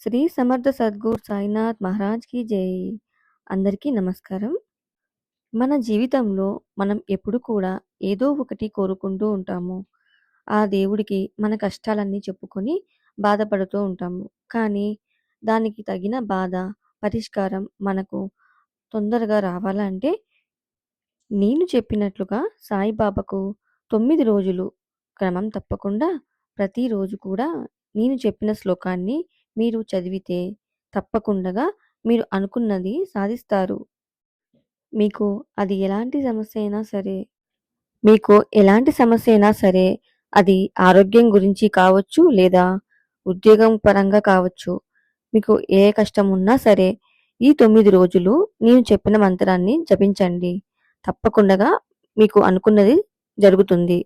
శ్రీ సమర్థ సద్గురు సాయినాథ్ మహారాజ్‌కి జై. అందరికీ నమస్కారం. మన జీవితంలో మనం ఎప్పుడు కూడా ఏదో ఒకటి కోరుకుంటూ ఉంటాము. ఆ దేవుడికి మన కష్టాలన్నీ చెప్పుకొని బాధపడుతూ ఉంటాము. కానీ దానికి తగిన బాధ, పరిష్కారం మనకు తొందరగా రావాలంటే నేను చెప్పినట్లుగా సాయిబాబాకు తొమ్మిది రోజులు క్రమం తప్పకుండా ప్రతిరోజు కూడా నేను చెప్పిన శ్లోకాన్ని మీరు చదివితే తప్పకుండగా మీరు అనుకున్నది సాధిస్తారు. మీకు అది ఎలాంటి సమస్య అయినా సరే, మీకు ఎలాంటి సమస్య అయినా సరే, అది ఆరోగ్యం గురించి కావచ్చు, లేదా ఉద్యోగం పరంగా కావచ్చు. మీకు ఏ కష్టం ఉన్నా సరే, ఈ తొమ్మిది రోజులు నేను చెప్పిన మంత్రాన్ని జపించండి. తప్పకుండగా మీకు అనుకున్నది జరుగుతుంది.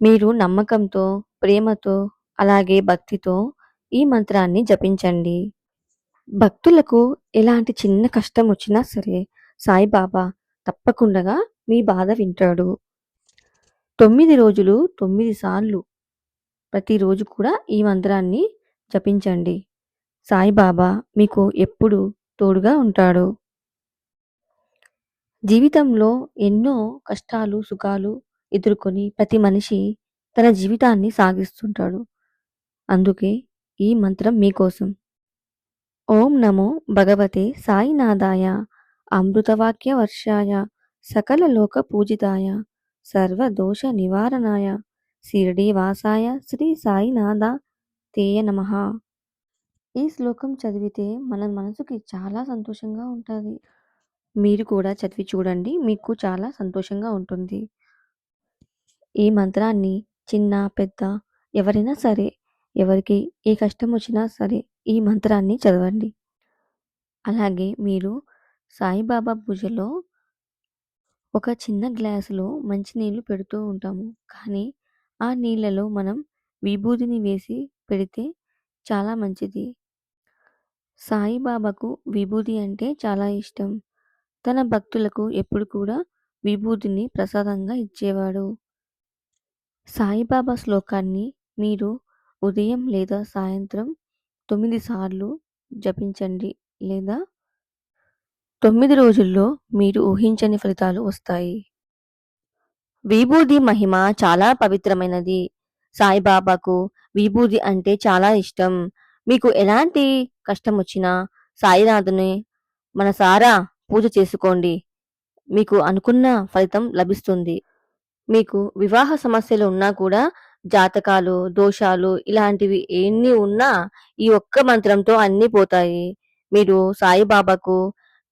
మీరు నమ్మకంతో, ప్రేమతో, అలాగే భక్తితో ఈ మంత్రాన్ని జపించండి. భక్తులకు ఎలాంటి చిన్న కష్టం వచ్చినా సరే, సాయిబాబా తప్పకుండా మీ బాధ వింటాడు. తొమ్మిది రోజులు తొమ్మిది సార్లు ప్రతిరోజు కూడా ఈ మంత్రాన్ని జపించండి. సాయిబాబా మీకు ఎప్పుడూ తోడుగా ఉంటాడు. జీవితంలో ఎన్నో కష్టాలు, సుఖాలు ఎదుర్కొని ప్రతి మనిషి తన జీవితాన్ని సాగిస్తుంటాడు. అందుకే ఈ మంత్రం మీకోసం. ఓం నమో భగవతే సాయినాథాయ అమృతవాక్య వర్షాయ సకల లోక పూజితాయ సర్వదోష నివారణాయ షిరిడీ వాసాయ శ్రీ సాయినాథ తేయ నమః. ఈ శ్లోకం చదివితే మన మనసుకి చాలా సంతోషంగా ఉంటుంది మీరు కూడా చదివి చూడండి. మీకు చాలా సంతోషంగా ఉంటుంది. ఈ మంత్రాన్ని చిన్న, పెద్ద ఎవరైనా సరే, ఎవరికి ఏ కష్టం వచ్చినా సరే ఈ మంత్రాన్ని చదవండి. అలాగే మీరు సాయిబాబా పూజలో ఒక చిన్న గ్లాసులో మంచినీళ్ళు పెడుతూ ఉంటాము. కానీ ఆ నీళ్ళలో మనం విభూదిని వేసి పెడితే చాలా మంచిది. సాయిబాబాకు విభూది అంటే చాలా ఇష్టం. తన భక్తులకు ఎప్పుడు కూడా విభూతిని ప్రసాదంగా ఇచ్చేవాడు. సాయిబాబా శ్లోకాన్ని మీరు ఉదయం లేదా సాయంత్రం తొమ్మిది సార్లు జపించండి. లేదా తొమ్మిది రోజుల్లో మీరు ఊహించని ఫలితాలు వస్తాయి. విభూది మహిమ చాలా పవిత్రమైనది. సాయిబాబాకు విభూది అంటే చాలా ఇష్టం. మీకు ఎలాంటి కష్టం వచ్చినా సాయినాథుని మనసారా పూజ చేసుకోండి. మీకు అనుకున్న ఫలితం లభిస్తుంది. మీకు వివాహ సమస్యలు ఉన్నా కూడా జాతకాలు, దోషాలు ఇలాంటివి ఎన్ని ఉన్నా ఈ ఒక్క మంత్రంతో అన్నీ పోతాయి. మీరు సాయిబాబాకు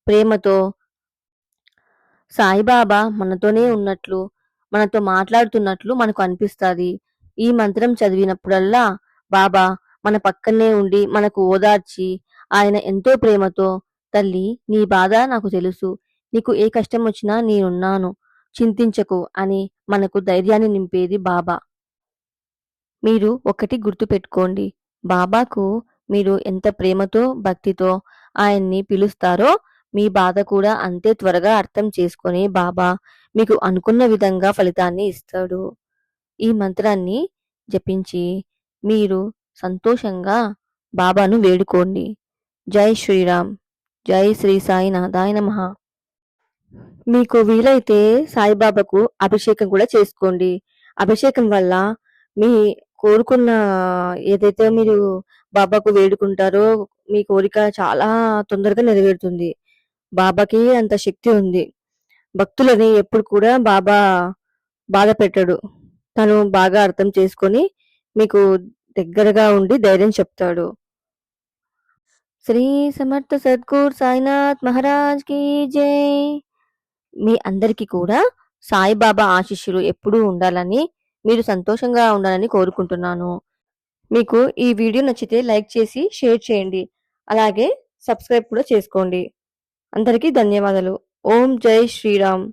ప్రేమతో సాయిబాబా మనతోనే ఉన్నట్లు, మనతో మాట్లాడుతున్నట్లు మనకు అనిపిస్తుంది ఈ మంత్రం చదివినప్పుడల్లా బాబా మన పక్కనే ఉండి మనకు ఓదార్చి ఆయన ఎంతో ప్రేమతో తల్లి నీ బాధ నాకు తెలుసు. నీకు ఏ కష్టం వచ్చినా నేనున్నాను. చింతించకు అని మనకు ధైర్యాన్ని నింపేది బాబా. మీరు ఒకటి గుర్తుపెట్టుకోండి. బాబాకు మీరు ఎంత ప్రేమతో, భక్తితో ఆయన్ని పిలుస్తారో మీ బాధ కూడా అంతే త్వరగా అర్థం చేసుకొని బాబా మీకు అనుకున్న విధంగా ఫలితాన్ని ఇస్తాడు. ఈ మంత్రాన్ని జపించి మీరు సంతోషంగా బాబాను వేడుకోండి. జై శ్రీరామ్. జై శ్రీ సాయినాథాయ నమ మీకు వీలైతే సాయిబాబాకు అభిషేకం కూడా చేసుకోండి. అభిషేకం వల్ల మీ కోరుకున్న ఏదైతే మీరు బాబాకు వేడుకుంటారో మీ కోరిక చాలా తొందరగా నెరవేరుతుంది. బాబాకి అంత శక్తి ఉంది. భక్తులని ఎప్పుడు కూడా బాబా బాధ పెట్టడు. తను బాగా అర్థం చేసుకొని మీకు దగ్గరగా ఉండి ధైర్యం చెప్తాడు. శ్రీ సమర్థ సద్గురు సాయినాథ్ మహారాజ్కి జై. మీ అందరికీ కూడా సాయిబాబా ఆశీస్సులు ఎప్పుడూ ఉండాలని, మీరు సంతోషంగా ఉండాలని కోరుకుంటున్నాను. మీకు ఈ వీడియో నచ్చితే లైక్ చేసి షేర్ చేయండి. అలాగే సబ్స్క్రైబ్ కూడా చేసుకోండి. అందరికీ ధన్యవాదాలు. ఓం జై శ్రీరామ్.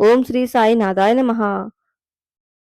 ఓం శ్రీ సాయి నారాయణ నమః.